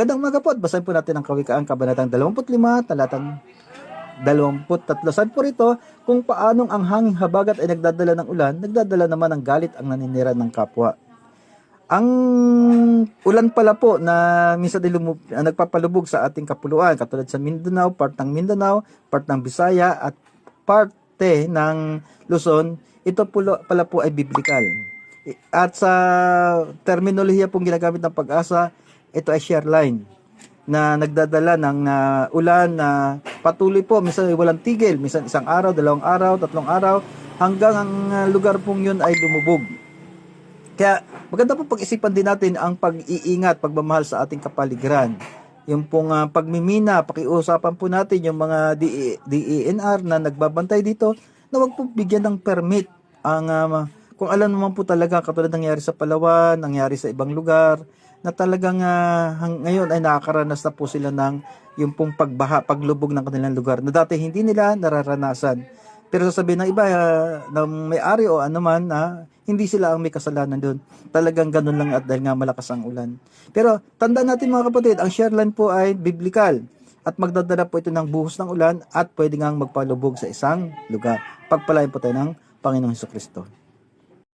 Gandang umaga po at basahin po natin ang Kawikaan Kabanatang 25, talatang 23. Saan po rito kung paanong ang hanging habagat ay nagdadala ng ulan, nagdadala naman ng galit ang naninira ng kapwa. Ang ulan pala po na minsan din lumu- ah, nagpapalubog sa ating kapuluan, katulad sa Mindanao, part ng Mindanao, part ng Bisaya, at parte ng Luzon, ito pulo, pala po ay biblical. I- At sa terminolohiya pong ginagamit ng pag-asa, ito ay share line na nagdadala ng ah, ulan na patuloy po, minsan ay walang tigil, minsan isang araw, dalawang araw, tatlong araw, hanggang ang ah, lugar pong yun ay lumubog. Kaya maganda po pag-isipan din natin ang pag-iingat, pagmamahal sa ating kapaligiran. Yung pong ah, pagmimina, pakiusapan po natin yung mga DE, DENR na nagbabantay dito na wag po bigyan ng permit ang ah, kung alam naman po talaga katulad nangyari sa Palawan, nangyari sa ibang lugar na talagang ah, hang- ngayon ay nakakaranas na po sila ng yung pong pagbaha, paglubog ng kanilang lugar na dati hindi nila nararanasan. Pero sasabihin ng iba ah, ng may-ari o anuman na hindi sila ang may kasalanan doon. Talagang ganun lang at dahil nga malakas ang ulan. Pero tandaan natin mga kapatid, ang shareland po ay biblical at magdadala po ito ng buhos ng ulan at pwede ngang magpalubog sa isang lugar. Pagpalain po tayo ng Panginoong Heso Kristo.